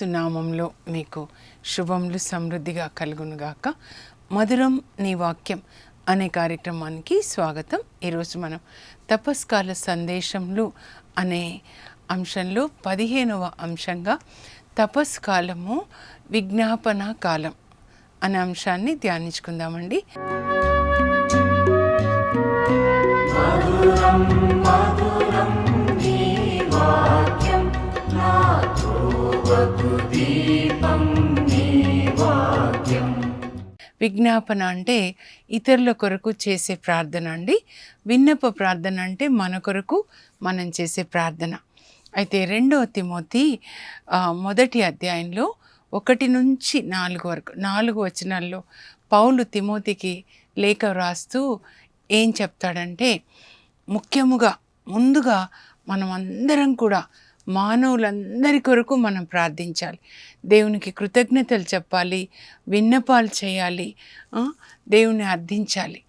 ఏసునామంలో మీకు శుభములు సమృద్ధిగా కలుగునుగాక. మధురం నీ వాక్యం అనే కార్యక్రమానికి స్వాగతం. ఈరోజు మనం తపస్కాల సందేశంలు అనే అంశంలో పదిహేనవ అంశంగా తపస్కాలము విజ్ఞాపన కాలం అనే అంశాన్ని ధ్యానించుకుందామండి. విజ్ఞాపన అంటే ఇతరుల కొరకు చేసే ప్రార్థన అండి. విన్నప ప్రార్థన అంటే మన కొరకు మనం చేసే ప్రార్థన. అయితే రెండవ తిమోతి మొదటి అధ్యాయంలో ఒకటి నుంచి నాలుగు వరకు నాలుగు వచనాల్లో పౌలు తిమోతికి లేఖ వ్రాస్తూ ఏం చెప్తాడంటే ముఖ్యముగా ముందుగా మనం అందరం కూడా మానవులందరి కొరకు మనం ప్రార్థించాలి. దేవునికి కృతజ్ఞతలు చెప్పాలి. విన్నపాలు చేయాలి. దేవుని అర్థించాలి.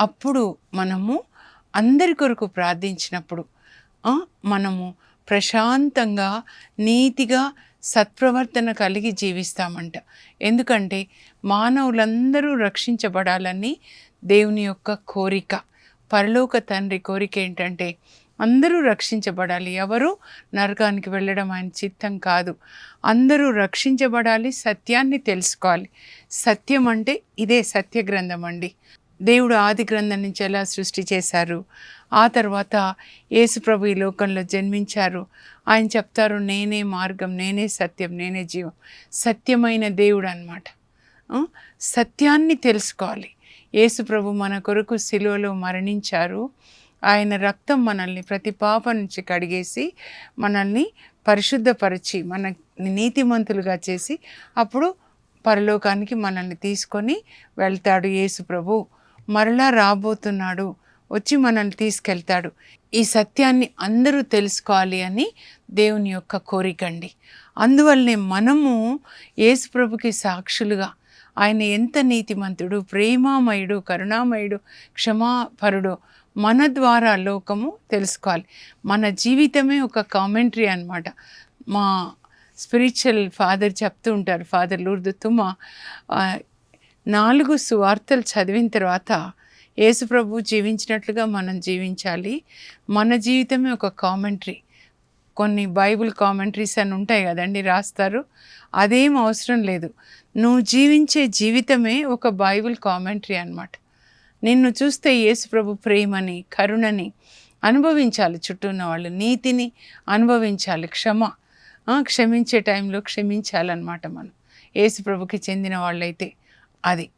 అప్పుడు మనము అందరి కొరకు ప్రార్థించినప్పుడు మనము ప్రశాంతంగా నీతిగా సత్ప్రవర్తన కలిగి జీవిస్తామంట. ఎందుకంటే మానవులందరూ రక్షించబడాలని దేవుని యొక్క కోరిక. పరలోక తండ్రి కోరిక ఏంటంటే అందరూ రక్షించబడాలి. ఎవరు నరకానికి వెళ్ళడం ఆయన చిత్తం కాదు. అందరూ రక్షించబడాలి సత్యాన్ని తెలుసుకోవాలి. సత్యం అంటే ఇదే సత్య గ్రంథం అండి దేవుడు ఆది గ్రంథం నుంచి ఎలా సృష్టి చేశారు? ఆ తర్వాత యేసుప్రభు ఈ లోకంలో జన్మించారు. ఆయన చెప్తారు నేనే మార్గం నేనే సత్యం నేనే జీవం. సత్యమైన దేవుడు అనమాట సత్యాన్ని తెలుసుకోవాలి. యేసుప్రభు మన కొరకు శిలువలో మరణించారు. ఆయన రక్తం మనల్ని ప్రతి పాప నుంచి కడిగేసి మనల్ని పరిశుద్ధపరిచి మన నీతిమంతులుగా చేసి అప్పుడు పరలోకానికి మనల్ని తీసుకొని వెళ్తాడు యేసు ప్రభు. మరలా రాబోతున్నాడు. వచ్చి మనల్ని తీసుకెళ్తాడు. ఈ సత్యాన్ని అందరూ తెలుసుకోవాలి అని దేవుని యొక్క కోరికండి అందువల్లనే మనము యేసు ప్రభుకి సాక్షులుగా ఆయన ఎంత నీతిమంతుడు ప్రేమామయుడు కరుణామయుడు క్షమాపరుడు మన ద్వారా లోకము తెలుసుకోవాలి. మన జీవితమే ఒక కామెంటరీ అనమాట మా స్పిరిచువల్ ఫాదర్ చెప్తూ ఉంటారు ఫాదర్ లూర్దు తుమ్మ నాలుగు సువార్తలు చదివిన తర్వాత యేసుప్రభు జీవించినట్లుగా మనం జీవించాలి. మన జీవితమే ఒక కామెంటరీ కొన్ని బైబుల్ కామెంటరీస్ అని ఉంటాయి కదండి రాస్తారు. అదేం అవసరం లేదు. నువ్వు జీవించే జీవితమే ఒక బైబుల్ కామెంటరీ అనమాట నిన్ను చూస్తే యేసుప్రభు ప్రేమని కరుణని అనుభవించాలి చుట్టూ ఉన్న వాళ్ళు. నీతిని అనుభవించాలి. క్షమ క్షమించే టైంలో క్షమించాలన్నమాట మనం. యేసుప్రభుకి చెందిన వాళ్ళైతే అది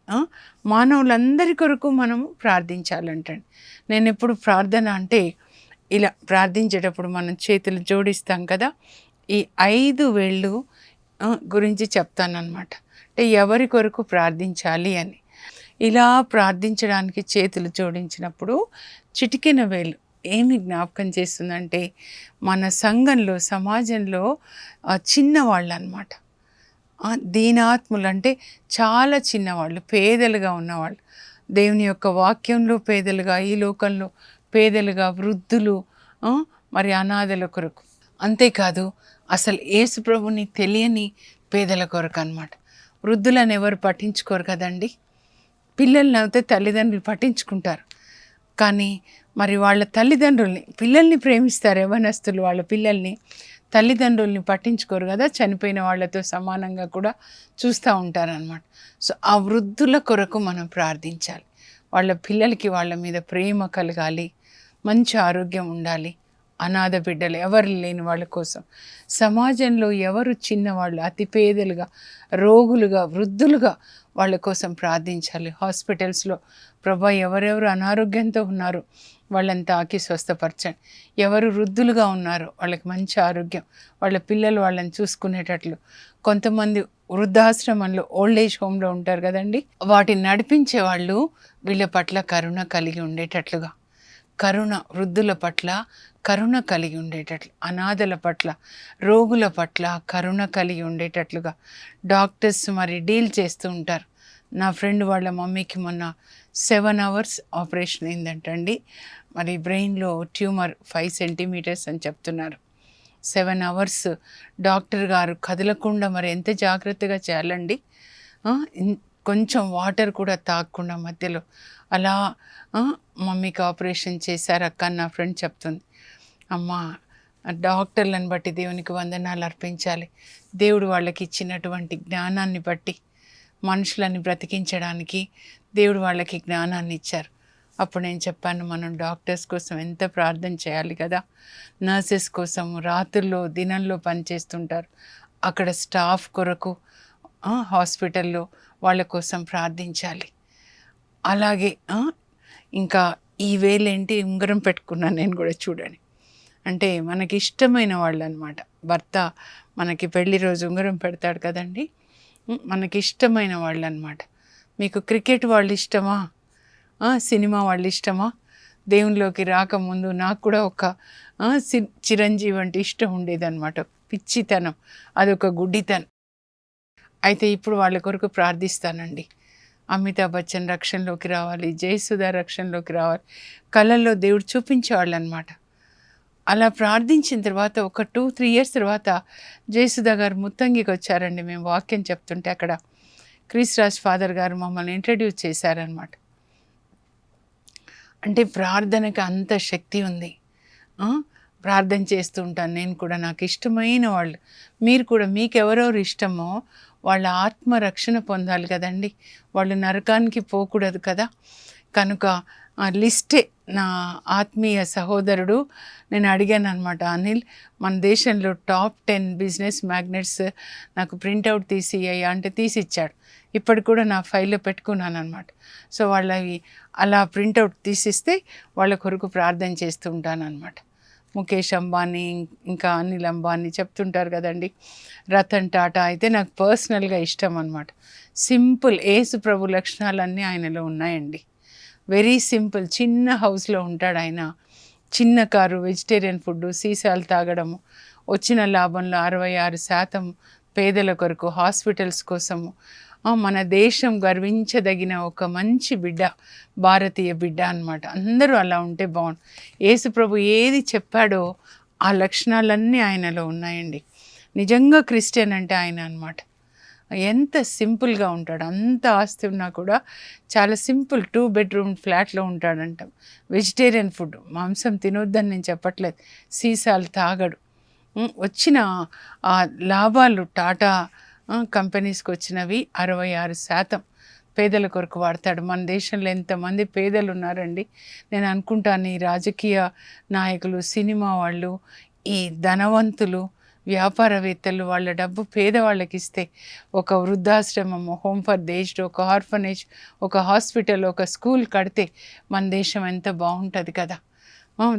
మానవులందరి కొరకు మనము ప్రార్థించాలంటండి. నేను ఎప్పుడు ప్రార్థన అంటే ఇలా ప్రార్థించేటప్పుడు మనం చేతులు జోడిస్తాం కదా ఈ ఐదు వేళ్ళు గురించి చెప్తానన్నమాట. అంటే ఎవరి కొరకు ప్రార్థించాలి అని. ఇలా ప్రార్థించడానికి చేతులు జోడించినప్పుడు చిటికిన వేలు ఏమి జ్ఞాపకం చేస్తుందంటే మన సంఘంలో సమాజంలో చిన్నవాళ్ళు అనమాట దీనాత్ములు అంటే చాలా చిన్నవాళ్ళు పేదలుగా ఉన్నవాళ్ళు. దేవుని యొక్క వాక్యంలో పేదలుగా ఈ లోకంలో పేదలుగా వృద్ధులు మరి అనాథల కొరకు. అంతేకాదు అసలు యేసు ప్రభుని తెలియని పేదల కొరకు అనమాట వృద్ధులను ఎవరు పట్టించుకోరు కదండి? పిల్లల్ని అయితే తల్లిదండ్రులు పట్టించుకుంటారు. కానీ మరి వాళ్ళ తల్లిదండ్రుల్ని పిల్లల్ని ప్రేమిస్తారు యవనస్తులు వాళ్ళ పిల్లల్ని తల్లిదండ్రుల్ని పట్టించుకోరు కదా చనిపోయిన వాళ్ళతో సమానంగా కూడా చూస్తూ ఉంటారనమాట సో ఆ వృద్ధుల కొరకు మనం ప్రార్థించాలి. వాళ్ళ పిల్లలకి వాళ్ళ మీద ప్రేమ కలగాలి మంచి ఆరోగ్యం ఉండాలి అనాథ బిడ్డలు ఎవరు లేని వాళ్ళ కోసం. సమాజంలో ఎవరు చిన్నవాళ్ళు అతి పేదలుగా రోగులుగా వృద్ధులుగా వాళ్ళ కోసం ప్రార్థించాలి. హాస్పిటల్స్లో ప్రభా ఎవరెవరు అనారోగ్యంతో ఉన్నారు వాళ్ళంతా ఆకి స్వస్థపరచండి. ఎవరు వృద్ధులుగా ఉన్నారో వాళ్ళకి మంచి ఆరోగ్యం వాళ్ళ పిల్లలు వాళ్ళని చూసుకునేటట్లు. కొంతమంది వృద్ధాశ్రమంలో ఓల్డ్ ఏజ్ హోమ్లో ఉంటారు కదండి వాటిని నడిపించే వాళ్ళు వీళ్ళ పట్ల కరుణ కలిగి ఉండేటట్లుగా. కరుణ వృద్ధుల పట్ల కరుణ కలిగి ఉండేటట్లు అనాథల పట్ల రోగుల పట్ల కరుణ కలిగి ఉండేటట్లుగా డాక్టర్స్ మరి డీల్ చేస్తూ ఉంటారు. నా ఫ్రెండ్ వాళ్ళ మమ్మీకి మొన్న సెవెన్ అవర్స్ ఆపరేషన్ అయిందంటండి. మరి బ్రెయిన్లో ట్యూమర్ ఫైవ్ సెంటీమీటర్స్ అని చెప్తున్నారు. సెవెన్ అవర్స్ డాక్టర్ గారు కదలకుండా మరి ఎంత జాగ్రత్తగా చేయాలండి? కొంచెం వాటర్ కూడా తాగకుండా మధ్యలో అలా మమ్మీకి ఆపరేషన్ చేశారు అక్క నా ఫ్రెండ్ చెప్తుంది. అమ్మ డాక్టర్లను బట్టి దేవునికి వందనాలు అర్పించాలి. దేవుడు వాళ్ళకి ఇచ్చినటువంటి జ్ఞానాన్ని బట్టి మనుషులని బ్రతికించడానికి దేవుడు వాళ్ళకి జ్ఞానాన్ని ఇచ్చారు. అప్పుడు నేను చెప్పాను మనం డాక్టర్స్ కోసం ఎంత ప్రార్థన చేయాలి కదా? నర్సెస్ కోసం రాత్రుల్లో దినంలో పనిచేస్తుంటారు. అక్కడ స్టాఫ్ కొరకు హాస్పిటల్లో వాళ్ళ కోసం ప్రార్థించాలి. అలాగే ఇంకా ఈ వేలేంటి ఉంగరం పెట్టుకున్నాను నేను కూడా చూడండి అంటే మనకి ఇష్టమైన వాళ్ళు అనమాట భర్త మనకి పెళ్ళి రోజు ఉంగరం పెడతాడు కదండి. మనకి ఇష్టమైన వాళ్ళు అనమాట మీకు క్రికెట్ వాళ్ళు ఇష్టమా? సినిమా వాళ్ళు ఇష్టమా? దేవునిలోకి రాకముందు నాకు కూడా ఒక సి- చిరంజీవి అంటే ఇష్టం ఉండేదన్నమాట పిచ్చితనం. అదొక గుడ్డితనం. అయితే ఇప్పుడు వాళ్ళ కొరకు ప్రార్థిస్తానండి. అమితాబ్ బచ్చన్ రక్షణలోకి రావాలి జయసుధా రక్షణలోకి రావాలి. కళల్లో దేవుడు చూపించేవాళ్ళు అనమాట అలా ప్రార్థించిన తర్వాత ఒక టూ త్రీ ఇయర్స్ తర్వాత జయసుధా గారు ముత్తంగికి వచ్చారండి మేము వాక్యం చెప్తుంటే అక్కడ. క్రిస్ రాజ్ ఫాదర్ గారు మమ్మల్ని ఇంట్రడ్యూస్ చేశారనమాట. అంటే ప్రార్థనకి అంత శక్తి ఉంది. ప్రార్థన చేస్తూ ఉంటాను నేను కూడా. నాకు ఇష్టమైన వాళ్ళు. మీరు కూడా మీకు ఎవరెవరు ఇష్టమో వాళ్ళ ఆత్మ రక్షణ పొందాలి కదండి. వాళ్ళు నరకానికి పోకూడదు కదా. కనుక లిస్టే నా ఆత్మీయ సహోదరుడు. నేను అడిగాను అనమాట అనిల్ మన దేశంలో టాప్ టెన్ బిజినెస్ మ్యాగ్నెట్స్ నాకు ప్రింట్అవుట్ తీసి అయ్యా అంటే తీసి ఇచ్చాడు ఇప్పటికి కూడా నా ఫైల్లో పెట్టుకున్నాను అనమాట సో వాళ్ళవి అలా ప్రింట్అవుట్ తీసిస్తే వాళ్ళ కొరకు ప్రార్థన చేస్తూ ఉంటాను అనమాట ముఖేష్ అంబానీ ఇంకా అనిల్ అంబానీ చెప్తుంటారు కదండి. రతన్ టాటా అయితే నాకు పర్సనల్గా ఇష్టం అనమాట సింపుల్ ఏసు ప్రభు లక్షణాలన్నీ ఆయనలో ఉన్నాయండి. Very simple. చిన్న హౌస్లో ఉంటాడు ఆయన. చిన్న కారు వెజిటేరియన్ ఫుడ్ సీసాలు తాగడము వచ్చిన లాభంలో అరవై ఆరు శాతం పేదల కొరకు హాస్పిటల్స్ కోసము మన దేశం గర్వించదగిన ఒక మంచి బిడ్డ భారతీయ బిడ్డ అనమాట అందరూ అలా ఉంటే బాగుండు యేసుప్రభు ఏది చెప్పాడో ఆ లక్షణాలన్నీ ఆయనలో ఉన్నాయండి. నిజంగా క్రిస్టియన్ అంటే ఆయన అనమాట ఎంత సింపుల్గా ఉంటాడు. అంత ఆస్తి ఉన్నా కూడా చాలా సింపుల్ టూ బెడ్రూమ్ ఫ్లాట్లో ఉంటాడంట. వెజిటేరియన్ ఫుడ్ మాంసం తినొద్దని నేను చెప్పట్లేదు. సీసాలు తాగడు. వచ్చిన ఆ లాభాలు టాటా కంపెనీస్కి వచ్చినవి అరవై ఆరు శాతం పేదల కొరకు వాడతాడు. మన దేశంలో ఎంతమంది పేదలు ఉన్నారండి? నేను అనుకుంటాను ఈ రాజకీయ నాయకులు సినిమా వాళ్ళు ఈ ధనవంతులు వ్యాపారవేత్తలు వాళ్ళ డబ్బు పేదవాళ్ళకి ఇస్తే ఒక వృద్ధాశ్రమము హోమ్ ఫర్ దేశ్డ్ ఒక ఆర్ఫనేజ్ ఒక హాస్పిటల్ ఒక స్కూల్ కడితే మన దేశం ఎంత బాగుంటుంది కదా?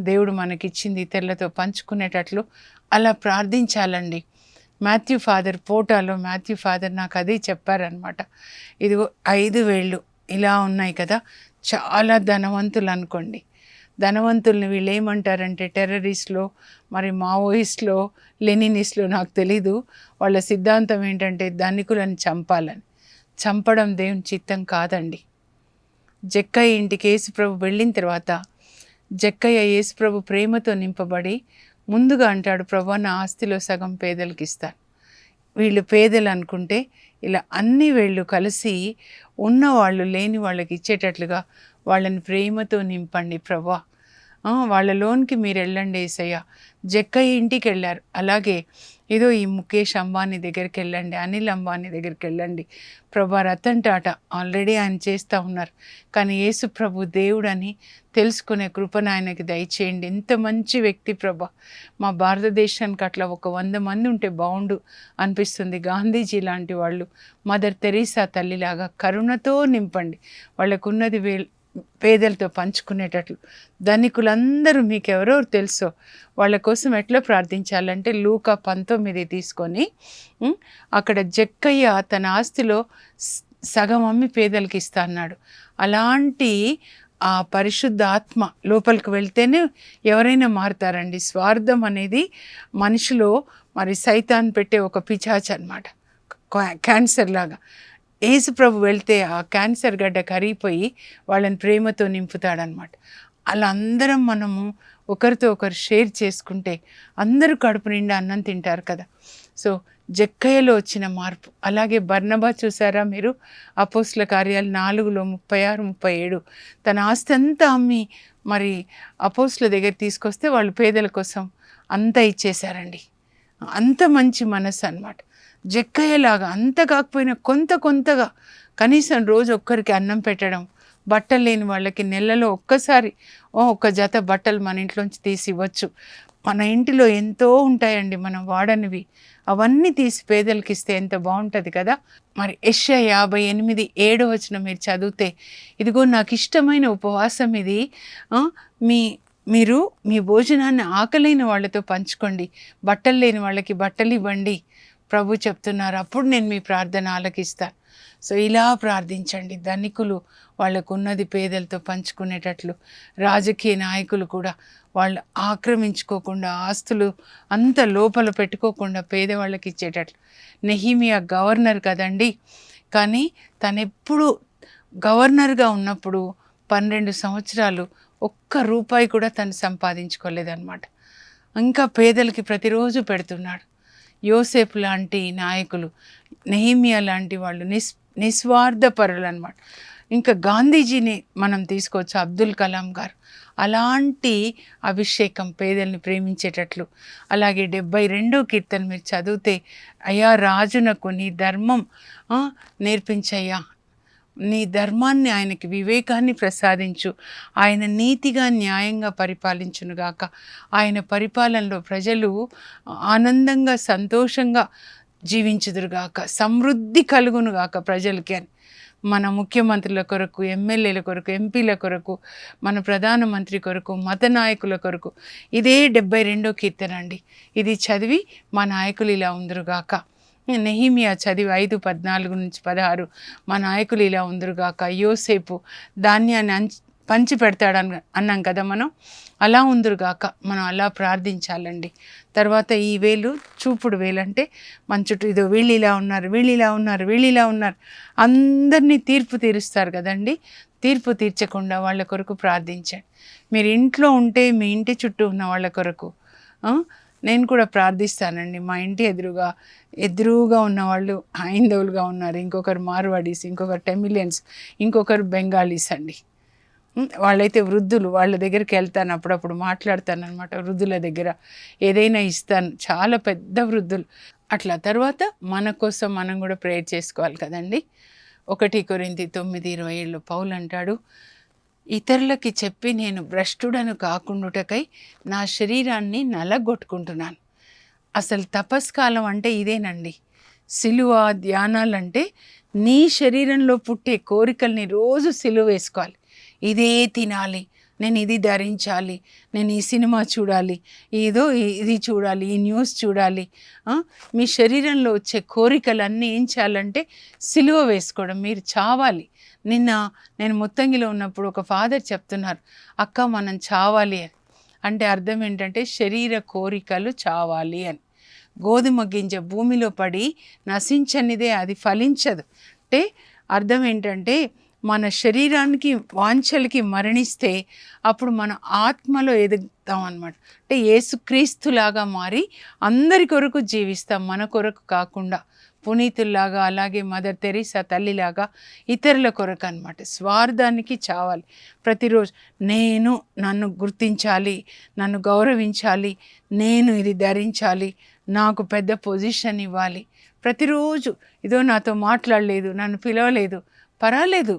దేవుడు మనకిచ్చింది ఇతరులతో పంచుకునేటట్లు అలా ప్రార్థించాలండి. మాథ్యూ ఫాదర్ పోటాలో మాథ్యూ ఫాదర్ నాకు అదే చెప్పారనమాట ఇదిగో ఐదు వేళ్ళు ఇలా ఉన్నాయి కదా చాలా ధనవంతులు అనుకోండి. ధనవంతుల్ని వీళ్ళు ఏమంటారంటే టెర్రరిస్ట్లో మరి మావోయిస్ట్లో లెనినిస్ట్లో నాకు తెలీదు. వాళ్ళ సిద్ధాంతం ఏంటంటే ధనికులను చంపాలని. చంపడం దేవుని చిత్తం కాదండి. జక్కయ్య ఇంటికి యేసుప్రభు వెళ్ళిన తర్వాత జక్కయ్య యేసుప్రభు ప్రేమతో నింపబడి ముందుగా అంటాడు ప్రభు నా ఆస్తిలో సగం పేదలకు ఇస్తాను వీళ్ళు పేదలు అనుకుంటే ఇలా అన్ని వీళ్ళు కలిసి ఉన్నవాళ్ళు లేని వాళ్ళకి ఇచ్చేటట్లుగా వాళ్ళని ప్రేమతో నింపండి ప్రభా. వాళ్ళ వాళ్ళలోనికి మీరు వెళ్ళండి ఏసయ్య. జక్కయ్య ఇంటికి వెళ్ళారు. అలాగే ఏదో ఈ ముఖేష్ అంబానీ దగ్గరికి వెళ్ళండి అనిల్ అంబానీ దగ్గరికి వెళ్ళండి. ప్రభా రతన్ టాటా ఆల్రెడీ ఆయన చేస్తూ ఉన్నారు. కానీ యేసు ప్రభు దేవుడు అని తెలుసుకునే కృపను ఆయనకి దయచేయండి. ఎంత మంచి వ్యక్తి ప్రభా. మా భారతదేశానికి అట్లా ఒక వంద మంది ఉంటే బాగుండు అనిపిస్తుంది. గాంధీజీ లాంటి వాళ్ళు మదర్ తెరీసా తల్లిలాగా కరుణతో నింపండి. వాళ్ళకున్నది వే పేదలతో పంచుకునేటట్లు. ధనికులందరూ మీకు ఎవరెవరు తెలుసో వాళ్ళ కోసం ఎట్లా ప్రార్థించాలంటే లూకా పంతొమ్మిది తీసుకొని అక్కడ జక్కయ్య తన ఆస్తిలో సగం అమ్మి పేదలకి ఇస్తా అన్నాడు. అలాంటి ఆ పరిశుద్ధ ఆత్మ లోపలికి వెళ్తేనే ఎవరైనా మారుతారండి. స్వార్థం అనేది మనిషిలో మరి సైతాన్ పెట్టే ఒక పిచాచ్ అనమాట క్యాన్సర్ లాగా. ఏసుప్రభు వెళ్తే ఆ క్యాన్సర్ గడ్డ కరిగిపోయి వాళ్ళని ప్రేమతో నింపుతాడనమాట అలా అందరం మనము ఒకరితో ఒకరు షేర్ చేసుకుంటే అందరూ కడుపు నిండా అన్నం తింటారు కదా. సో జక్కయ్యలో వచ్చిన మార్పు. అలాగే బర్నబా చూసారా మీరు? అపోస్ల కార్యాలు నాలుగులో ముప్పై ఆరు ముప్పై ఏడు. తన ఆస్తి అంతా అమ్మి మరి అపోస్ల దగ్గర తీసుకొస్తే వాళ్ళు పేదల కోసం అంతా ఇచ్చేశారండి. అంత మంచి మనసు అన్నమాట. జక్కయ్యేలాగా అంత కాకపోయినా కొంత కొంతగా కనీసం రోజు ఒక్కరికి అన్నం పెట్టడం బట్టలు లేని వాళ్ళకి నెలలో ఒక్కసారి ఓ ఒక్క జత బట్టలు మన ఇంట్లోంచి తీసి ఇవ్వచ్చు. మన ఇంటిలో ఎంతో ఉంటాయండి మనం వాడనివి. అవన్నీ తీసి పేదలకి ఇస్తే ఎంత బాగుంటుంది కదా? మరి యెష యాభై ఎనిమిది ఏడో వచ్చిన మీరు చదివితే ఇదిగో నాకు ఇష్టమైన ఉపవాసం ఇది. మీ మీరు మీ భోజనాన్ని ఆకలైన వాళ్ళతో పంచుకోండి. బట్టలు లేని వాళ్ళకి బట్టలు ఇవ్వండి. ప్రభు చెప్తున్నారు అప్పుడు నేను మీ ప్రార్థన ఆలకిస్తా. సో ఇలా ప్రార్థించండి. ధనికులు వాళ్ళకు ఉన్నది పేదలతో పంచుకునేటట్లు రాజకీయ నాయకులు కూడా వాళ్ళు ఆక్రమించుకోకుండా ఆస్తులు అంత లోపల పెట్టుకోకుండా పేదవాళ్ళకి ఇచ్చేటట్లు. నెహిమియా గవర్నర్ కదండి. కానీ తను ఎప్పుడు గవర్నర్గా ఉన్నప్పుడు పన్నెండు సంవత్సరాలు ఒక్క రూపాయి కూడా తను సంపాదించుకోలేదన్నమాట. ఇంకా పేదలకి ప్రతిరోజు పెడుతున్నాడు. యోసేపు లాంటి నాయకులు నెహిమియా లాంటి వాళ్ళు నిస్ నిస్వార్థపరులు అనమాట ఇంకా గాంధీజీని మనం తీసుకోవచ్చు అబ్దుల్ కలాం గారు. అలాంటి అభిషేకం పేదల్ని ప్రేమించేటట్లు అలాగే డెబ్బై రెండో కీర్తన మీరు చదివితే అయ్యా రాజునకు నీ ధర్మం నేర్పించయ్యా నీ ధర్మాన్ని ఆయనకి వివేకాన్ని ప్రసాదించు. ఆయన నీతిగా న్యాయంగా పరిపాలించునుగాక ఆయన పరిపాలనలో ప్రజలు ఆనందంగా సంతోషంగా జీవించుదురుగాక సమృద్ధి కలుగునుగాక ప్రజలకి అని. మన ముఖ్యమంత్రుల కొరకు ఎమ్మెల్యేల కొరకు ఎంపీల కొరకు మన ప్రధానమంత్రి కొరకు మత నాయకుల కొరకు ఇదే డెబ్బై రెండో కీర్తన అండి. ఇది చదివి మా నాయకులు ఇలా ఉందరుగాక నెహిమియా చదివి ఐదు పద్నాలుగు నుంచి పదహారు మా నాయకులు ఇలా ఉందరుగాక. యోసేపు ధాన్యాన్ని అంచ్ పంచి పెడతాడని అన్నాం కదా మనం. అలా ఉందరుగాక మనం అలా ప్రార్థించాలండి. తర్వాత ఈ వేలు చూపుడు వేలు అంటే మన చుట్టూ ఇదో వీళ్ళు ఇలా ఉన్నారు వీళ్ళు ఇలా ఉన్నారు వీళ్ళు ఇలా ఉన్నారు. అందరినీ తీర్పు తీరుస్తారు కదండి. తీర్పు తీర్చకుండా వాళ్ళ కొరకు ప్రార్థించండి. మీరు ఇంట్లో ఉంటే మీ ఇంటి చుట్టూ ఉన్న వాళ్ళ కొరకు నేను కూడా ప్రార్థిస్తానండి. మా ఇంటి ఎదురుగా ఎదురుగా ఉన్న వాళ్ళు హైందవులుగా ఉన్నారు. ఇంకొకరు మార్వాడీస్ ఇంకొకరు టెమిలియన్స్ ఇంకొకరు బెంగాలీస్ అండి. వాళ్ళైతే వృద్ధులు. వాళ్ళ దగ్గరికి వెళ్తాను. అప్పుడప్పుడు మాట్లాడతాను అనమాట వృద్ధుల దగ్గర ఏదైనా ఇస్తాను. చాలా పెద్ద వృద్ధులు. అట్లా తర్వాత మన కోసం మనం కూడా ప్రేయర్ చేసుకోవాలి కదండి. ఒకటి కొరింది తొమ్మిది ఇరవై ఏళ్ళు పౌలు అంటాడు. ఇతరులకి చెప్పి నేను భ్రష్టుడను కాకుండుటకై నా శరీరాన్ని నలగొట్టుకుంటున్నాను. అసలు తపస్కాలం అంటే ఇదేనండి. సిలువ ధ్యానాలంటే నీ శరీరంలో పుట్టే కోరికల్ని రోజు సిలువ వేసుకోవాలి. ఇదే తినాలి నేను ఇది ధరించాలి నేను ఈ సినిమా చూడాలి ఏదో ఇది చూడాలి ఈ న్యూస్ చూడాలి మీ శరీరంలో వచ్చే కోరికలన్నీ ఏం చేయాలంటే సిలువ వేసుకోవడం. మీరు చావాలి. నిన్న నేను ముత్తంగిలో ఉన్నప్పుడు ఒక ఫాదర్ చెప్తున్నారు అక్క మనం చావాలి అని. అంటే అర్థం ఏంటంటే శరీర కోరికలు చావాలి అని. గోధుమ గింజ భూమిలో పడి నశించనిదే అది ఫలించదు. అంటే అర్థం ఏంటంటే మన శరీరానికి వాంఛలకి మరణిస్తే అప్పుడు మన ఆత్మలో ఎదుగుతాం అనమాట అంటే ఏసుక్రీస్తులాగా మారి అందరి కొరకు జీవిస్తాం మన కొరకు కాకుండా. పునీతుల్లాగా అలాగే మదర్ తెరీసా తల్లిలాగా ఇతరుల కొరకు అనమాట స్వార్థానికి చావాలి. ప్రతిరోజు నేను నన్ను గుర్తించాలి నన్ను గౌరవించాలి నేను ఇది ధరించాలి నాకు పెద్ద పొజిషన్ ఇవ్వాలి. ప్రతిరోజు ఇదో నాతో మాట్లాడలేదు నన్ను పిలవలేదు. పర్వాలేదు.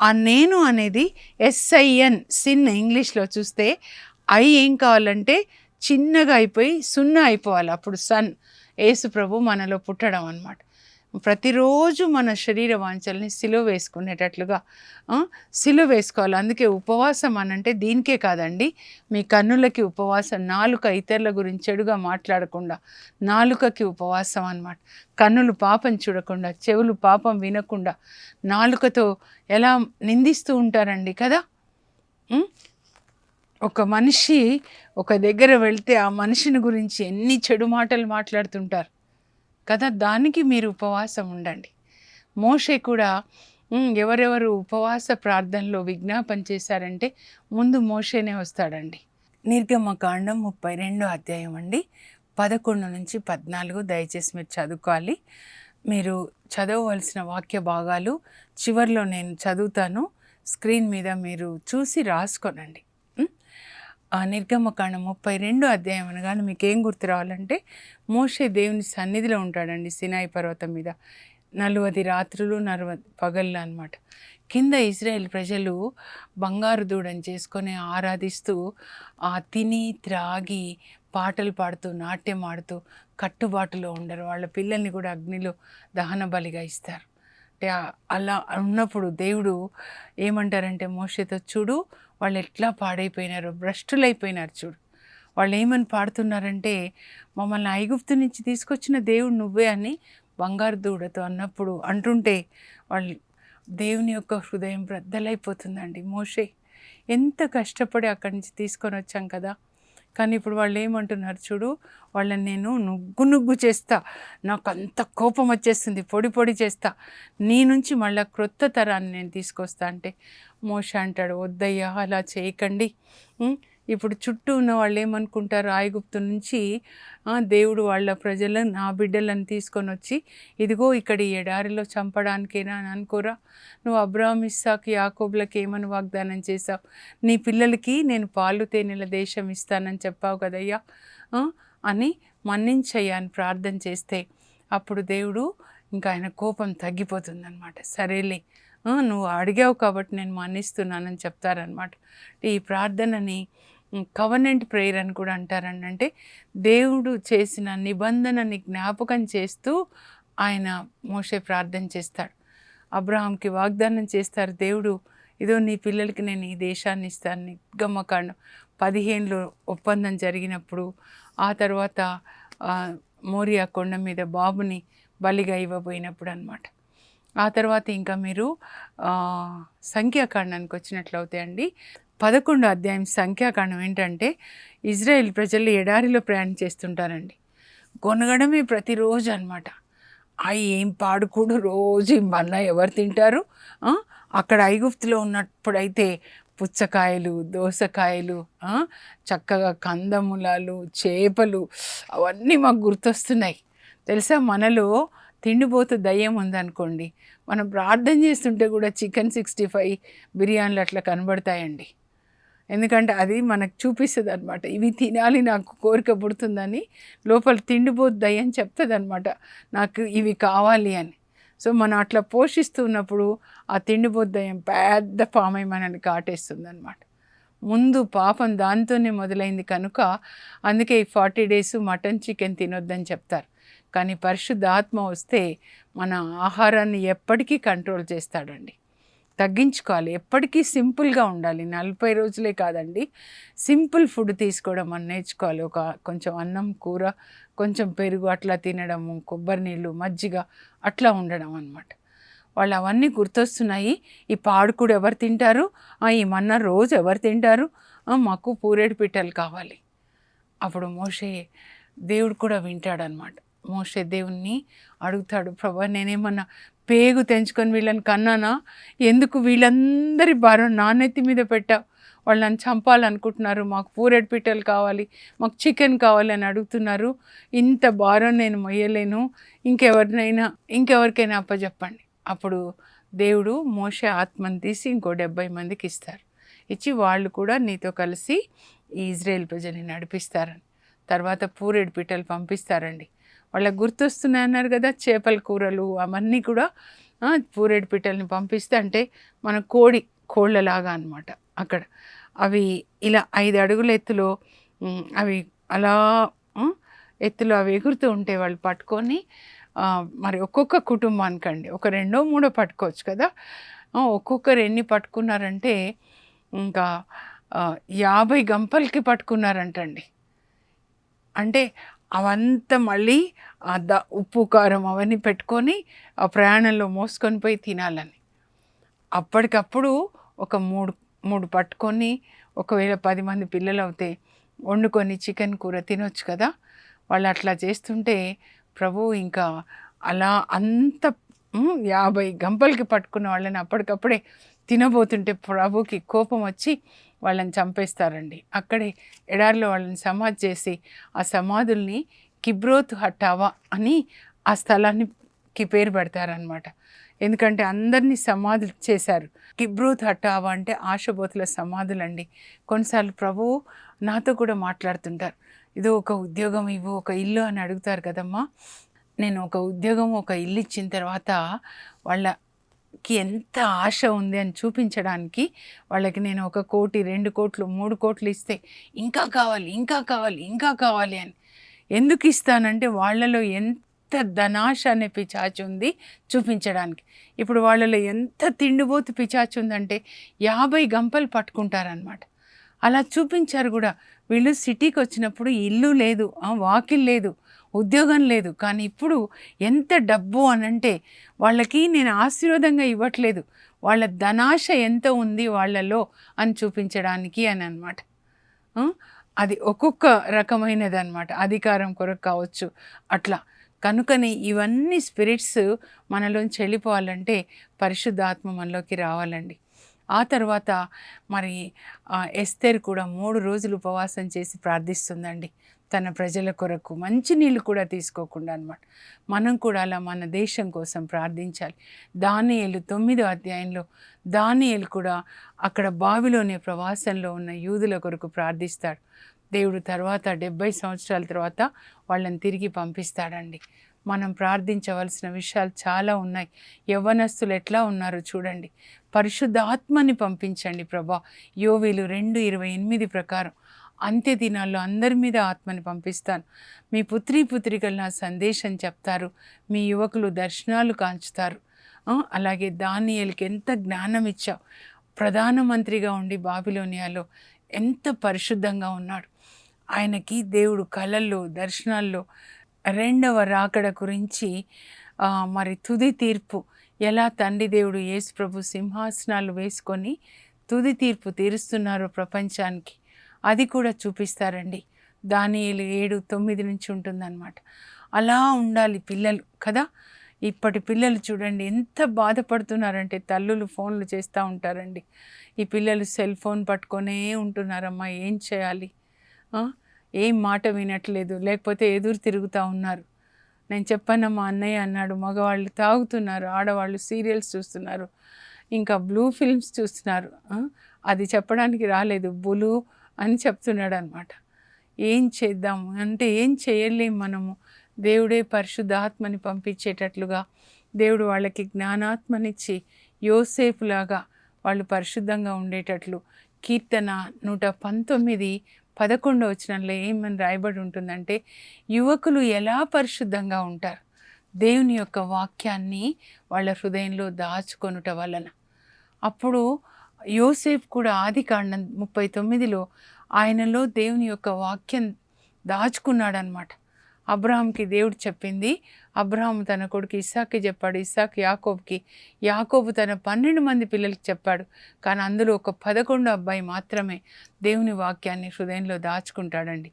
ఆ నేను అనేది ఎస్ఐఎన్ సిన్ ఇంగ్లీష్లో చూస్తే ఐ ఏం కావాలంటే చిన్నగా అయిపోయి సున్నా అయిపోవాలి. అప్పుడు సన్. యేసు ప్రభు మనలో పుట్టడం అనమాట ప్రతిరోజు మన శరీర వాంఛల్ని సిలువ వేసుకునేటట్లుగా సిలువ వేసుకోవాలి. అందుకే ఉపవాసం అనంటే దీనికే కాదండి. మీ కన్నులకి ఉపవాసం నాలుక ఇతరుల గురించి చెడుగా మాట్లాడకుండా నాలుకకి ఉపవాసం అనమాట కన్నులు పాపం చూడకుండా చెవులు పాపం వినకుండా నాలుకతో ఎలా నిందిస్తూ ఉంటారండి కదా? ఒక మనిషి ఒక దగ్గర వెళ్తే ఆ మనిషిని గురించి ఎన్ని చెడు మాటలు మాట్లాడుతుంటారు? కదా దానికి మీరు ఉపవాసం ఉండండి. మోషే కూడా ఎవరెవరు ఉపవాస ప్రార్థనలో విజ్ఞాపన చేశారంటే ముందు మోషేనే వస్తాడండి. నిర్గమకాండం ముప్పై రెండో అధ్యాయం అండి. పదకొండు నుంచి పద్నాలుగు దయచేసి మీరు చదువుకోవాలి. మీరు చదవవలసిన వాక్య భాగాలు చివర్లో నేను చదువుతాను. స్క్రీన్ మీద మీరు చూసి రాసుకోనండి. ఆ నిర్గమకాండ ముప్పై రెండో అధ్యాయం అనగానే మీకు ఏం గుర్తు రావాలంటే మోషే దేవుని సన్నిధిలో ఉంటాడండి సినాయి పర్వతం మీద. నలువది రాత్రులు నలువ పగళ్ళు అనమాట కింద ఇజ్రాయెల్ ప్రజలు బంగారు దూడని చేసుకొని ఆరాధిస్తూ ఆ తిని త్రాగి పాటలు పాడుతూ నాట్యం ఆడుతూ కట్టుబాటులో ఉండరు. వాళ్ళ పిల్లల్ని కూడా అగ్నిలో దహన బలిగా ఇస్తారు. అంటే అలా ఉన్నప్పుడు దేవుడు ఏమంటారంటే మోషతో చూడు వాళ్ళు ఎట్లా పాడైపోయినారు భ్రష్టులైపోయినారు చూడు. వాళ్ళు ఏమని పాడుతున్నారంటే మమ్మల్ని ఐగుప్తు నుంచి తీసుకొచ్చిన దేవుడు నువ్వే అని బంగారు దూడతో అన్నప్పుడు అంటుంటే వాళ్ళు దేవుని యొక్క హృదయం బ్రద్దలైపోతుందండి మోషే ఎంత కష్టపడి అక్కడి నుంచి తీసుకొని వచ్చాం కదా. కానీ ఇప్పుడు వాళ్ళు ఏమంటున్నారు చూడు వాళ్ళని నేను నుగ్గు నుగ్గు చేస్తా. నాకు అంత కోపం వచ్చేస్తుంది పొడి పొడి చేస్తా. నీ నుంచి మళ్ళీ క్రొత్త తరాన్ని నేను తీసుకొస్తా అంటే మోష అంటాడు వద్దయ్యా అలా చేయకండి. ఇప్పుడు చుట్టూ ఉన్న వాళ్ళు ఏమనుకుంటారు? ఆయగుప్తు నుంచి దేవుడు వాళ్ళ ప్రజలను నా బిడ్డలను తీసుకొని వచ్చి ఇదిగో ఇక్కడ ఈ ఎడారిలో చంపడానికేనా అని అనుకోరా? నువ్వు అబ్రాహం ఇస్సాకి యాకోబులకి ఏమని వాగ్దానం చేశావు? నీ పిల్లలకి నేను పాలు తేనెల దేశం ఇస్తానని చెప్పావు కదయ్యా. అని మన్నించయ్యా అని ప్రార్థన చేస్తే అప్పుడు దేవుడు ఇంకా ఆయన కోపం తగ్గిపోతుందనమాట సరేలే నువ్వు అడిగావు కాబట్టి నేను మన్నిస్తున్నానని చెప్తారనమాట ఈ ప్రార్థనని కవనెంట్ ప్రేయర్ అని కూడా అంటారండి. అంటే దేవుడు చేసిన నిబంధనని జ్ఞాపకం చేస్తూ ఆయన మోసే ప్రార్థన చేస్తాడు. అబ్రహాంకి వాగ్దానం చేస్తారు దేవుడు ఇదో నీ పిల్లలకి నేను ఈ దేశాన్ని ఇస్తాను నిగమ్మకాండం పదిహేనులో ఒప్పందం జరిగినప్పుడు ఆ తర్వాత మోరియా కొండ మీద బాబుని బలిగా ఇవ్వబోయినప్పుడు అనమాట ఆ తర్వాత ఇంకా మీరు సంఖ్యాకాండానికి వచ్చినట్లయితే అండి పదకొండో అధ్యాయం సంఖ్యాకాండం ఏంటంటే ఇజ్రాయెల్ ప్రజలు ఎడారిలో ప్రయాణం చేస్తుంటారండి కొనగడమే ప్రతిరోజు అనమాట అవి ఏం పాడుకోడు రోజు ఈ మన్నా ఎవరు తింటారు? అక్కడ ఐగుప్తులో ఉన్నప్పుడైతే పుచ్చకాయలు దోసకాయలు చక్కగా కందమూలాలు చేపలు అవన్నీ మాకు గుర్తొస్తున్నాయి. తెలుసా? మనలో తిండిపోతూ దయ్యం ఉందనుకోండి మనం ప్రార్థన చేస్తుంటే కూడా చికెన్ సిక్స్టీ ఫైవ్ బిర్యానీలు అట్లా కనబడతాయండి. ఎందుకంటే అది మనకు చూపిస్తుంది అనమాట ఇవి తినాలి నాకు కోరిక పుడుతుందని లోపల తిండిపోద్దు అని చెప్తుంది అనమాట నాకు ఇవి కావాలి అని. సో మనం అట్లా పోషిస్తున్నప్పుడు ఆ తిండిబోద్దయం పెద్ద పామై మనల్ని కాటేస్తుంది అనమాట ముందు పాపం దాంతోనే మొదలైంది కనుక అందుకే ఈ ఫార్టీ డేస్ మటన్ చికెన్ తినొద్దని చెప్తారు. కానీ పరిశుద్ధాత్మ వస్తే మన ఆహారాన్ని ఎప్పటికీ కంట్రోల్ చేస్తాడండి. తగ్గించుకోవాలి. ఎప్పటికీ సింపుల్గా ఉండాలి. నలభై రోజులే కాదండి. సింపుల్ ఫుడ్ తీసుకోవడం మనం నేర్చుకోవాలి. ఒక కొంచెం అన్నం కూర కొంచెం పెరుగు అట్లా తినడము కొబ్బరి నీళ్ళు మజ్జిగ అట్లా ఉండడం అనమాట వాళ్ళు అవన్నీ గుర్తొస్తున్నాయి. ఈ పాడుకుడు ఎవరు తింటారు? ఈ మన్న రోజు ఎవరు తింటారు? మాకు పూరేడు పిట్టలు కావాలి. అప్పుడు మోషే దేవుడు కూడా వింటాడనమాట మోషే దేవుణ్ణి అడుగుతాడు ప్రభా నేనేమన్నా పేగు తెంచుకొని వీళ్ళని కన్నానా? ఎందుకు వీళ్ళందరి భారం నాణ్యత మీద మీద వాళ్ళు వాళ్ళని చంపాలనుకుంటున్నారు. మాకు పూరెడ్ పిట్టలు కావాలి మాకు చికెన్ కావాలి అని అడుగుతున్నారు. ఇంత భారం నేను మొయ్యలేను. ఇంకెవరినైనా ఇంకెవరికైనా అప్పచెప్పండి అప్పుడు దేవుడు మోసే ఆత్మను తీసి ఇంకో డెబ్బై మందికి ఇస్తారు. ఇచ్చి వాళ్ళు కూడా నీతో కలిసి ఈ ఇజ్రాయెల్ ప్రజల్ని నడిపిస్తారని. తర్వాత పూరేడు పిట్టలు పంపిస్తారండి. వాళ్ళకి గుర్తొస్తున్నాయి అన్నారు కదా చేపల కూరలు అవన్నీ కూడా పూరేడు పిట్టల్ని పంపిస్తే అంటే మన కోడి కోళ్ళలాగా అన్నమాట అక్కడ. అవి ఇలా ఐదు అడుగుల ఎత్తులో అవి అలా ఎత్తులో అవి ఎగురుతూ ఉంటే వాళ్ళు పట్టుకొని మరి ఒక్కొక్క కుటుంబానికి అండి ఒక రెండో మూడో పట్టుకోవచ్చు కదా. ఒక్కొక్కరు ఎన్ని పట్టుకున్నారంటే ఇంకా యాభై గంపలకి పట్టుకున్నారంటండి. అంటే అవంతా మళ్ళీ ద ఉప్పు కారం అవన్నీ పెట్టుకొని ఆ ప్రయాణంలో మోసుకొని పోయి తినాలని. అప్పటికప్పుడు ఒక మూడు మూడు పట్టుకొని ఒకవేళ పది మంది పిల్లలు అవుతే వండుకొని చికెన్ కూర తినొచ్చు కదా. వాళ్ళు అట్లా చేస్తుంటే ప్రభు ఇంకా అలా అంత యాభై గంపలకి పట్టుకున్న వాళ్ళని అప్పటికప్పుడే తినబోతుంటే ప్రభుకి కోపం వచ్చి వాళ్ళని చంపేస్తారండి. అక్కడే ఎడారిలో వాళ్ళని సమాధి చేసి ఆ సమాధుల్ని కిబ్రోత్ హట్టావా అని ఆ స్థలానికి పేరు పెడతారనమాట ఎందుకంటే అందరినీ సమాధులు చేశారు. కిబ్రోత్ హట్టావా అంటే ఆశబోతుల సమాధులండి. కొన్నిసార్లు ప్రభువు నాతో కూడా మాట్లాడుతుంటారు. ఇదో ఒక ఉద్యోగం ఇవ్వు ఒక ఇల్లు అని అడుగుతారు కదమ్మా. నేను ఒక ఉద్యోగం ఒక ఇల్లు ఇచ్చిన తర్వాత వాళ్ళ కి ఎంత ఆశ ఉంది అని చూపించడానికి వాళ్ళకి నేను ఒక కోటి రెండు కోట్లు మూడు కోట్లు ఇస్తే ఇంకా కావాలి ఇంకా కావాలి ఇంకా కావాలి అని ఎందుకు ఇస్తానంటే వాళ్ళలో ఎంత ధనాశ అనే పిచాచి ఉంది చూపించడానికి. ఇప్పుడు వాళ్ళలో ఎంత తిండిపోతు పిచాచి ఉందంటే యాభై గంపలు పట్టుకుంటారనమాట అలా చూపించారు కూడా. వీళ్ళు సిటీకి వచ్చినప్పుడు ఇల్లు లేదు వాకిల్ లేదు. ఉద్యోగం లేదు. కానీ ఇప్పుడు ఎంత డబ్బు అనంటే వాళ్ళకి నేను ఆశీర్వాదంగా ఇవ్వట్లేదు. వాళ్ళ ధనాశ ఎంత ఉంది వాళ్ళలో అని చూపించడానికి అని అనమాట అది ఒక్కొక్క రకమైనది అనమాట అధికారం కొరకు కావచ్చు. అట్లా. కనుకనే ఇవన్నీ స్పిరిట్స్ మనలోంచి వెళ్ళిపోవాలంటే పరిశుద్ధాత్మ మనలోకి రావాలండి. ఆ తర్వాత మరి ఆ, ఎస్తేర్ కూడా మూడు రోజులు ఉపవాసం చేసి ప్రార్థిస్తుందండి. తన ప్రజల కొరకు మంచి నీళ్ళు కూడా తీసుకోకుండా అనమాట మనం కూడా అలా మన దేశం కోసం ప్రార్థించాలి. దానియలు తొమ్మిదో అధ్యాయంలో దానియలు కూడా అక్కడ బావిలోనే ప్రవాసంలో ఉన్న యూదుల కొరకు ప్రార్థిస్తాడు. దేవుడు తర్వాత డెబ్బై సంవత్సరాల తర్వాత వాళ్ళని తిరిగి పంపిస్తాడండి. మనం ప్రార్థించవలసిన విషయాలు చాలా ఉన్నాయి. యవ్వనస్తులు ఎట్లా ఉన్నారో చూడండి. పరిశుద్ధ ఆత్మని పంపించండి ప్రభా. యోవీలు రెండు ఇరవై ఎనిమిది ప్రకారం అంత్య దినాల్లో అందరి మీద ఆత్మని పంపిస్తాను. మీ పుత్రి పుత్రికలు నా సందేశం చెప్తారు. మీ యువకులు దర్శనాలు కాంచుతారు అలాగే దానియలకి ఎంత జ్ఞానం ఇచ్చావు. ప్రధానమంత్రిగా ఉండి బాబిలోనియాలో ఎంత పరిశుద్ధంగా ఉన్నాడు. ఆయనకి దేవుడు కళల్లో దర్శనాల్లో రెండవ రాకడ గురించి మరి తుది తీర్పు ఎలా తండ్రి దేవుడు యేసు ప్రభు సింహాసనాలు వేసుకొని తుది తీర్పు తీరుస్తున్నారో ప్రపంచానికి అది కూడా చూపిస్తారండి. దాని ఏడు తొమ్మిది నుంచి ఉంటుందన్నమాట. అలా ఉండాలి పిల్లలు కదా? ఇప్పటి పిల్లలు చూడండి ఎంత బాధపడుతున్నారంటే తల్లులు ఫోన్లు చేస్తూ ఉంటారండి. ఈ పిల్లలు సెల్ ఫోన్ పట్టుకొనే ఉంటున్నారమ్మా ఏం చేయాలి? ఏం మాట వినట్లేదు లేకపోతే ఎదురు తిరుగుతూ ఉన్నారు. నేను చెప్పాను మా అన్నయ్య అన్నాడు మగవాళ్ళు తాగుతున్నారు ఆడవాళ్ళు సీరియల్స్ చూస్తున్నారు ఇంకా బ్లూ ఫిల్మ్స్ చూస్తున్నారు. అది చెప్పడానికి రాలేదు బులు అని చెప్తున్నాడు అనమాట ఏం చేద్దాము అంటే ఏం చేయలేం మనము. దేవుడే పరిశుద్ధాత్మని పంపించేటట్లుగా దేవుడు వాళ్ళకి జ్ఞానాత్మనిచ్చి యోసేపులాగా వాళ్ళు పరిశుద్ధంగా ఉండేటట్లు కీర్తన నూట పంతొమ్మిది పదకొండవ వచనంలో ఏమని రాయబడి ఉంటుందంటే యువకులు ఎలా పరిశుద్ధంగా ఉంటారు? దేవుని యొక్క వాక్యాన్ని వాళ్ళ హృదయంలో దాచుకొనుట వలన. అప్పుడు యోసేఫ్ కూడా ఆది కాండం ముప్పై తొమ్మిదిలో ఆయనలో దేవుని యొక్క వాక్యం దాచుకున్నాడనమాట అబ్రహాంకి దేవుడు చెప్పింది అబ్రహాం తన కొడుకు ఇస్సాక్కి చెప్పాడు ఇస్సాక్ యాకోబ్కి యాకోబు తన పన్నెండు మంది పిల్లలకి చెప్పాడు కానీ అందులో ఒక పదకొండు అబ్బాయి మాత్రమే దేవుని వాక్యాన్ని హృదయంలో దాచుకుంటాడండి.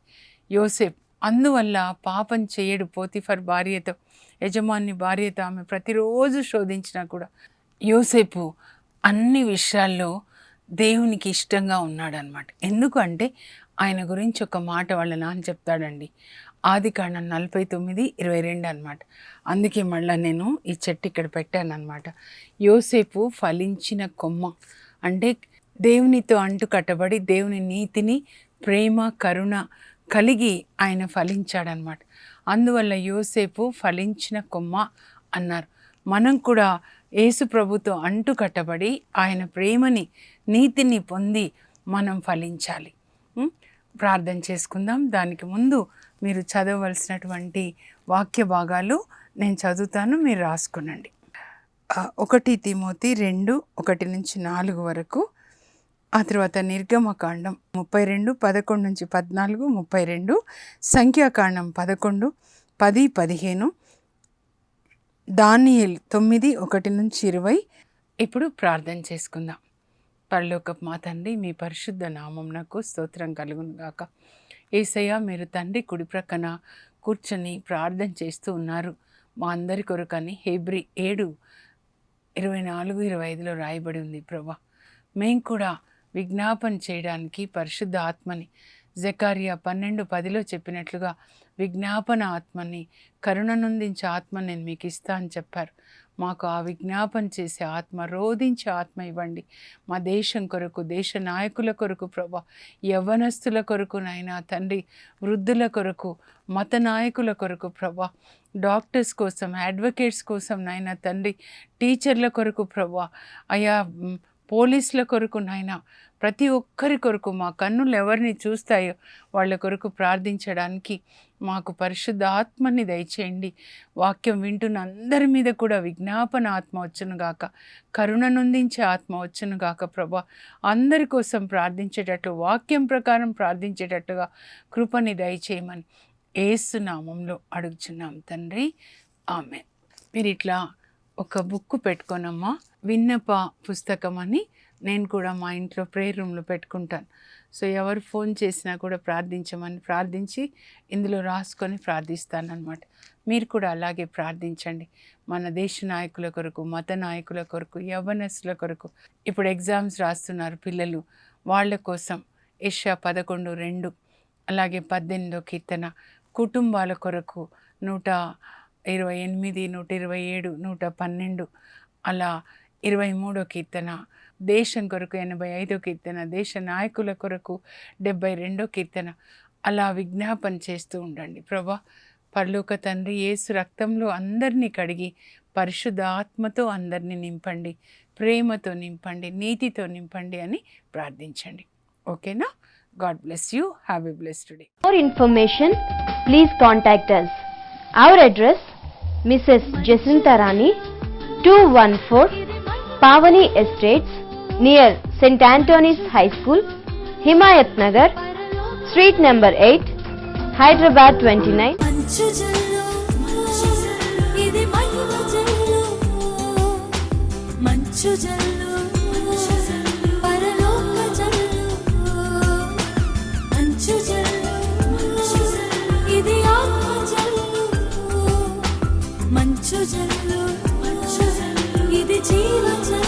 యోసేఫ్ అందువల్ల పాపం చేయడు పోతిఫర్ భార్యతో యజమాని భార్యతో ఆమె ప్రతిరోజు శోధించినా కూడా. యోసేపు అన్ని విషయాల్లో దేవునికి ఇష్టంగా ఉన్నాడనమాట ఎందుకంటే ఆయన గురించి ఒక మాట వాళ్ళ నాన్న చెప్తాడండి. ఆది కాండం నలభై తొమ్మిది ఇరవై రెండు అనమాట అందుకే మళ్ళీ నేను ఈ చెట్టు ఇక్కడ పెట్టాను అనమాట యోసేపు ఫలించిన కొమ్మ. అంటే దేవునితో అంటు కట్టబడి దేవుని నీతిని ప్రేమ కరుణ కలిగి ఆయన ఫలించాడనమాట అందువల్ల యోసేపు ఫలించిన కొమ్మ అన్నారు. మనం కూడా యేసు ప్రభుతో అంటు కట్టబడి ఆయన ప్రేమని నీతిని పొంది మనం ఫలించాలి. ప్రార్థన చేసుకుందాం. దానికి ముందు మీరు చదవవలసినటువంటి వాక్య భాగాలు నేను చదువుతాను మీరు రాసుకునండి. ఒకటి తిమోతి రెండు ఒకటి నుంచి నాలుగు వరకు. ఆ తర్వాత నిర్గమకాండం ముప్పై రెండు పదకొండు నుంచి పద్నాలుగు ముప్పై రెండు. సంఖ్యాకాండం పదకొండు పది పదిహేను. దానియల్ తొమ్మిది ఒకటి నుంచి ఇరవై. ఇప్పుడు ప్రార్థన చేసుకుందాం. పరలోకపు మా తండ్రి మీ పరిశుద్ధ నామంనకు స్తోత్రం కలుగును గాక ఏసయ్య మీరు తండ్రి కుడి ప్రక్కన కూర్చొని ప్రార్థన చేస్తూ ఉన్నారు. మా అందరి కొరకని హెబ్రి ఏడు ఇరవై నాలుగు ఇరవై ఐదులో రాయబడి ఉంది ప్రభా. మేం కూడా విజ్ఞాపన చేయడానికి పరిశుద్ధ ఆత్మని జకారియా పన్నెండు పదిలో చెప్పినట్లుగా విజ్ఞాపన ఆత్మని కరుణనుందించే ఆత్మ నేను మీకు ఇస్తా అని చెప్పారు. మాకు ఆ విజ్ఞాపన చేసే ఆత్మ రోధించే ఆత్మ ఇవ్వండి. మా దేశం కొరకు దేశ నాయకుల కొరకు ప్రభా యవ్వనస్తుల కొరకు నాయనా తండ్రి వృద్ధుల కొరకు మత నాయకుల కొరకు ప్రభా డాక్టర్స్ కోసం అడ్వకేట్స్ కోసం నాయన తండ్రి టీచర్ల కొరకు ప్రభా అయా పోలీసుల కొరకు నాయన ప్రతి ఒక్కరి కొరకు మా కన్నులు ఎవరిని చూస్తాయో వాళ్ళ కొరకు ప్రార్థించడానికి మాకు పరిశుద్ధ ఆత్మని దయచేయండి. వాక్యం వింటున్న అందరి మీద కూడా విజ్ఞాపన ఆత్మ వచ్చునుగాక కరుణనుందించే కరుణ నొందించే ఆత్మ వచ్చునుగాక ప్రభా. అందరి కోసం ప్రార్థించేటట్టు వాక్యం ప్రకారం ప్రార్థించేటట్టుగా కృపని దయచేయమని ఏసు నామంలో అడుగుచున్నాం తండ్రి. ఆమె మీరు ఇట్లా ఒక బుక్ పెట్టుకోనమ్మా. విన్నప పుస్తకం అని నేను కూడా మా ఇంట్లో ప్రేయర్ రూమ్లో పెట్టుకుంటాను. సో ఎవరు ఫోన్ చేసినా కూడా ప్రార్థించమని ప్రార్థించి ఇందులో రాసుకొని ప్రార్థిస్తానన్నమాట. మీరు కూడా అలాగే ప్రార్థించండి. మన దేశ నాయకుల కొరకు మత నాయకుల కొరకు యవనస్సుల కొరకు. ఇప్పుడు ఎగ్జామ్స్ రాస్తున్నారు పిల్లలు. వాళ్ళ కోసం ఏషియా పదకొండు రెండు అలాగే పద్దెనిమిదో కీర్తన కుటుంబాల కొరకు నూట ఇరవై ఎనిమిది నూట ఇరవై ఏడు నూట పన్నెండు అలా ఇరవై మూడో కీర్తన దేశం కొరకు ఎనభై ఐదో కీర్తన దేశ నాయకుల కొరకు డెబ్బై రెండో కీర్తన అలా విజ్ఞాపన చేస్తూ ఉండండి. ప్రభా పర్లోక తండ్రి యేసు రక్తంలో అందరినీ కడిగి పరిశుద్ధ ఆత్మతో అందరినీ నింపండి ప్రేమతో నింపండి నీతితో నింపండి అని ప్రార్థించండి. ఓకేనా? God bless you. Have a bless today for information please contact please contact address Our address Mrs. Jacinta Rani, 214 Pavani Estates, near St. Anthony's High School, Himayat Nagar, Street number 8, Hyderabad 29. మంచు జల్లు ఇది జీవ జల్లు